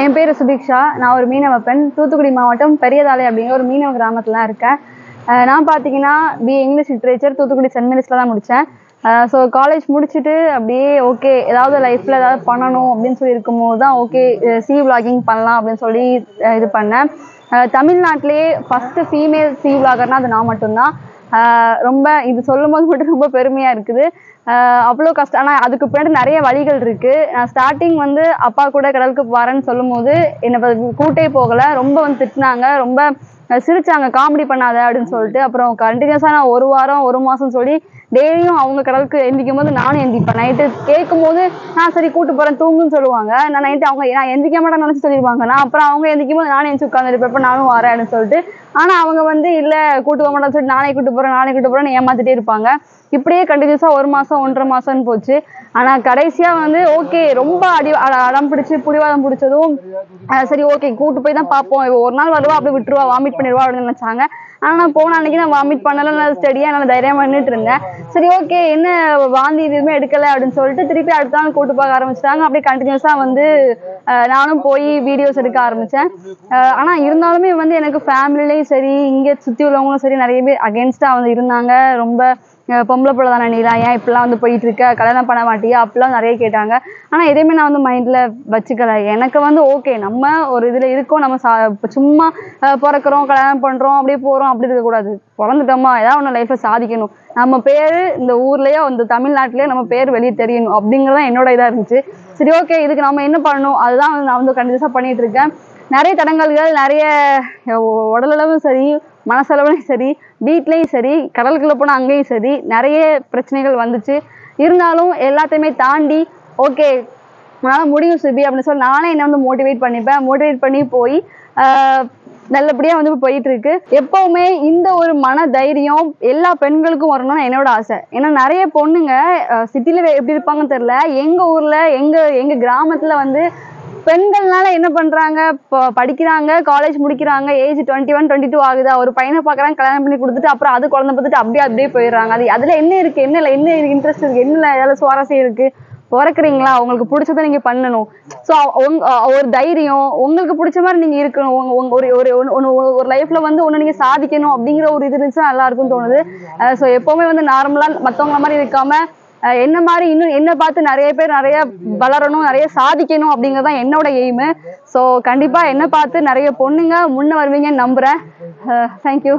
என் பேர் சுதீக்ஷா. நான் ஒரு மீனவ பெண். தூத்துக்குடி மாவட்டம் பெரியதாலை அப்படிங்கிற ஒரு மீனவ கிராமத்தில் தான் இருக்கேன் நான் பார்த்தீங்கன்னா B English literature Thoothukudi saint மேரிஸில் தான் முடித்தேன் ஸோ காலேஜ் முடிச்சுட்டு அப்படியே ஓகே ஏதாவது லைஃப்பில் ஏதாவது பண்ணணும் அப்படின்னு சொல்லி இருக்கும்போது தான் ஓகே சி விளாகிங் பண்ணலாம் அப்படின்னு சொல்லி இது பண்ணேன். தமிழ்நாட்டிலே தமிழ்நாட்டிலேயே ஃபஸ்ட்டு ஃபீமேல் சி விளாகர்னால் அது நான் மட்டும்தான். ரொம்ப இது சொல்லும் போது மட்டும் ரொம்ப பெருமையாக இருக்குது. அவ்வளோ கஷ்டம். ஆனால் அதுக்கு பின்னாடி நிறைய வழிகள் இருக்குது நான் ஸ்டார்டிங் வந்து அப்பா கூட கடலுக்கு வரேன்னு சொல்லும்போது என்னை கூட்டே போகலை. ரொம்ப வந்து திட்டினாங்க. ரொம்ப சிரிச்சாங்க. காமெடி பண்ணாத அப்படின்னு சொல்லிட்டு. அப்புறம் கண்டினியூஸாக நான் ஒரு வாரம் ஒரு மாதம் சொல்லி டெய்லியும் அவங்க கடலுக்கு எந்திக்கும் போது நானும் எந்திரிப்பேன் நைட்டு கேட்கும் போது நான் சரி கூட்டு போகிறேன் தூங்குன்னு சொல்லுவாங்க. நான் நைட்டு அவங்க நான் எந்திக்க மாட்டேன்னு நினச்சி சொல்லிடுவாங்க. நான் அப்புறம் அவங்க எந்திக்கும் போது நானும் எந்திச்சு உட்காந்துருப்பேன் நானும் வரேன் சொல்லிட்டு. ஆனால் அவங்க வந்து இல்லை கூட்டு போக மாட்டேன்னு சொல்லிட்டு நானே கூட்டு போகிறேன் நானே கூட்டு போகிறேன்னு ஏமாத்திட்டே இருப்பாங்க. இப்படியே கண்டினியூஸாக ஒரு மாதம் ஒன்றரை மாதம்னு போச்சு. ஆனால் கடைசியாக வந்து ஓகே ரொம்ப அடி அடம் பிடிச்சி புடிவாதம் பிடிச்சதும் சரி ஓகே கூட்டு போய் தான் பார்ப்போம். ஒரு நாள் வருவா அப்படி விட்டுருவா வாமிட் பண்ணிடுவா அப்படின்னு நினச்சாங்க. ஆனால் நான் போன அன்னைக்கு நான் வாமிட் பண்ணல. நான் ஸ்டடியாக நான் தைரியமாக நின்றுட்டு இருந்தேன். சரி ஓகே என்ன வாந்தி எதுவுமே எடுக்கலை அப்படின்னு சொல்லிட்டு திருப்பி அடுத்த நாள் கூட்டு பார்க்க ஆரம்பிச்சிட்டாங்க. அப்படியே கண்டினியூஸாக வந்து நானும் போய் வீடியோஸ் எடுக்க ஆரம்பித்தேன் ஆனால் இருந்தாலுமே வந்து எனக்கு ஃபேமிலிலையும் சரி இங்கே சுற்றி உள்ளவங்களும் சரி நிறைய பேர் அகேன்ஸ்டாக வந்து இருந்தாங்க. ரொம்ப பொம்பளை பிள்ளை தானே நீலாம் ஏன் இப்படிலாம் வந்து போயிட்டு இருக்க கல்யாணம் பண்ண மாட்டியா? அப்படிலாம் நிறைய கேட்டாங்க. ஆனால் எதையுமே நான் வந்து மைண்டில் வச்சுக்கல. எனக்கு வந்து ஓகே நம்ம ஒரு இதில் இருக்கோம். நம்ம சா சும்மா பிறக்கிறோம் கல்யாணம் பண்ணுறோம் அப்படியே போகிறோம் அப்படி இருக்கக்கூடாது பிறந்துட்டோமா? ஏதாவது ஒன்று லைஃப்பில் சாதிக்கணும். நம்ம பேர் இந்த ஊர்லேயோ இந்த தமிழ்நாட்டிலேயே நம்ம பேர் வெளியே தெரியணும். அப்படிங்கிறதான் என்னோட இதாக இருந்துச்சு. சரி ஓகே இதுக்கு நம்ம என்ன பண்ணணும்? அதுதான் நான் வந்து கண்டினியூஸாக பண்ணிகிட்டு இருக்கேன் நிறைய தடங்கல்கள் நிறைய உடலளவும் சரி மனசளவுலையும் சரி வீட்லேயும் சரி கடலுக்குள்ளே போனால் அங்கேயும் சரி நிறைய பிரச்சனைகள் வந்துச்சு. இருந்தாலும் எல்லாத்தையுமே தாண்டி ஓகே உன்னால் முடியும் சுபி அப்படின்னு சொல்லி நானே என்னை வந்து மோட்டிவேட் பண்ணிப்பேன். மோட்டிவேட் பண்ணி போய் நல்லபடியாக வந்து போயிட்டு இருக்கு. எப்பவுமே இந்த ஒரு மன தைரியம் எல்லா பெண்களுக்கும் வரணும்னு என்னோட ஆசை. ஏன்னா நிறைய பொண்ணுங்க சிட்டியில் எப்படி இருப்பாங்கன்னு தெரில எங்கள் ஊரில் எங்கள் எங்கள் கிராமத்தில் வந்து பெண்கள்னால என்ன பண்றாங்க? இப்போ படிக்கிறாங்க காலேஜ் முடிக்கிறாங்க age twenty one twenty two ஆகுதா? ஒரு பையனை பார்க்குறாங்க கல்யாணம் பண்ணி கொடுத்துட்டு அப்புறம் அது குழந்தை பார்த்துட்டு அப்படியே அப்படியே போயிடுறாங்க. அது அதில் என்ன இருக்கு? என்ன இல்லை? என்ன இன்ட்ரெஸ்ட் இருக்கு? என்ன ஏதாவது சுவாரஸ்யம் இருக்கு? பிறக்குறீங்களா? உங்களுக்கு பிடிச்சதை நீங்க பண்ணணும். ஸோ ஒரு தைரியம் உங்களுக்கு பிடிச்ச மாதிரி நீங்க இருக்கணும். உங்க- உங்க ஒரு ஒரு ஒன்று ஒரு லைஃப்ல வந்து ஒன்று நீங்க சாதிக்கணும் அப்படிங்கிற ஒரு இது இருந்துச்சுன்னா நல்லா இருக்கும்னு தோணுது. ஸோ எப்பவுமே வந்து நார்மலா மற்றவங்கள மாதிரி இருக்காம என்ன மாதிரி இன்னும் என்ன பார்த்து நிறைய பேர் நிறைய வளரணும் நிறைய சாதிக்கணும் அப்படிங்கிறது தான் என்னோட எய்மு ஸோ கண்டிப்பாக என்ன பார்த்து நிறைய பொண்ணுங்க முன்ன வருவீங்கன்னு நம்புகிறேன் தேங்க்யூ